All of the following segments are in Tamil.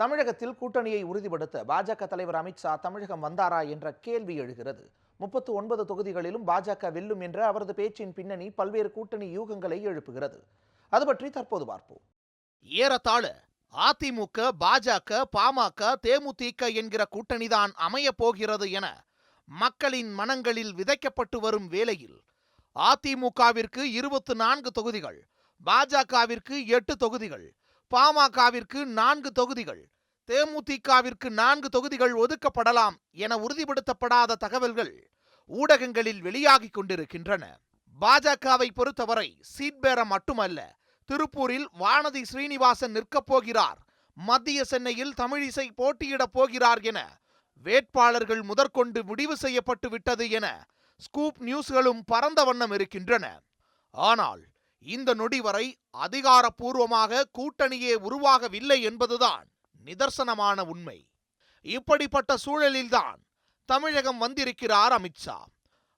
தமிழகத்தில் கூட்டணியை உறுதிப்படுத்த பாஜக தலைவர் அமித்ஷா தமிழகம் வந்தாரா என்ற கேள்வி எழுகிறது. முப்பத்து ஒன்பது தொகுதிகளிலும் பாஜக வெல்லும் என்ற அவரது பேச்சின் பின்னணி பல்வேறு கூட்டணி யூகங்களை எழுப்புகிறது. அது பற்றி தற்போது பார்ப்போம். ஏறத்தாழ அதிமுக பாஜக பாமக தேமுதிக என்கிற கூட்டணிதான் அமையப் போகிறது என மக்களின் மனங்களில் விதைக்கப்பட்டு வரும் வேளையில் அதிமுகவிற்கு இருபத்து நான்கு தொகுதிகள் பாஜகவிற்கு எட்டு தொகுதிகள் பாமகவிற்கு நான்கு தொகுதிகள் தேமுதிகவிற்கு நான்கு தொகுதிகள் ஒதுக்கப்படலாம் என உறுதிப்படுத்தப்படாத தகவல்கள் ஊடகங்களில் வெளியாகிக் கொண்டிருக்கின்றன. பாஜகவை பொறுத்தவரை சீட் பேரம் மட்டுமல்ல திருப்பூரில் வானதி ஸ்ரீனிவாசன் நிற்கப் போகிறார் மத்திய சென்னையில் தமிழிசை போட்டியிடப் போகிறார் என வேட்பாளர்கள் முதற்கொண்டு முடிவு செய்யப்பட்டு விட்டது என ஸ்கூப் நியூஸ்களும் பரந்த வண்ணம் இருக்கின்றன. ஆனால் இந்த நொடி வரை அதிகாரப்பூர்வமாக கூட்டணியே உருவாகவில்லை என்பதுதான் நிதர்சனமான உண்மை. இப்படிப்பட்ட சூழலில்தான் தமிழகம் வந்திருக்கிறார் அமித்ஷா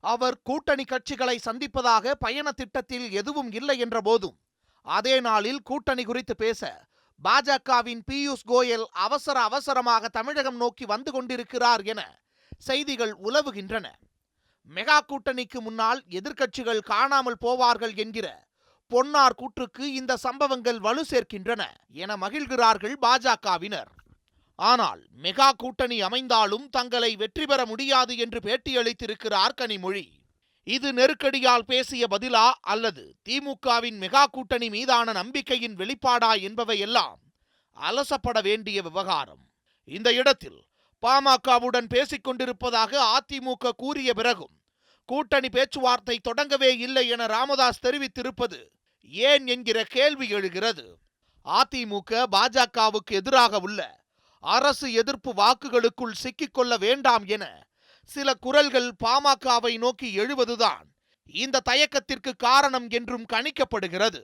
அவர் கூட்டணி கட்சிகளை சந்திப்பதாக பயண திட்டத்தில் எதுவும் இல்லை என்ற போதும் அதே நாளில் கூட்டணி குறித்து பேச பாஜகவின் பியூஷ் கோயல் அவசர அவசரமாக தமிழகம் நோக்கி வந்து கொண்டிருக்கிறார் என செய்திகள் உலவுகின்றன. மெகா கூட்டணிக்கு முன்னால் எதிர்க்கட்சிகள் காணாமல் போவார்கள் என்கிற பொன்னார் கூற்றுக்கு இந்த சம்பவங்கள் வலு சேர்க்கின்றன என மகிழ்கிறார்கள் பாஜகவினர். ஆனால் மெகா கூட்டணி அமைந்தாலும் தங்களை வெற்றி பெற முடியாது என்று பேட்டியளித்திருக்கிறார் கனிமொழி. இது நெருக்கடியால் பேசிய பதிலா அல்லது திமுகவின் மெகா கூட்டணி மீதான நம்பிக்கையின் வெளிப்பாடா என்பவையெல்லாம் அலசப்பட வேண்டிய விவகாரம். இந்த இடத்தில் பாமகவுடன் பேசிக் கொண்டிருப்பதாக அதிமுக கூறிய பிறகும் கூட்டணி பேச்சுவார்த்தை தொடங்கவே இல்லை என ராமதாஸ் தெரிவித்திருப்பது ஏன் என்கிற கேள்வி எழுகிறது. அதிமுக பாஜகவுக்கு எதிராக உள்ள அரசு எதிர்ப்பு வாக்குகளுக்குள் சிக்கிக்கொள்ள வேண்டாம் என சில குரல்கள் பாமகவை நோக்கி எழுவதுதான். இந்த தயக்கத்திற்கு காரணம் என்றும் கணிக்கப்படுகிறது.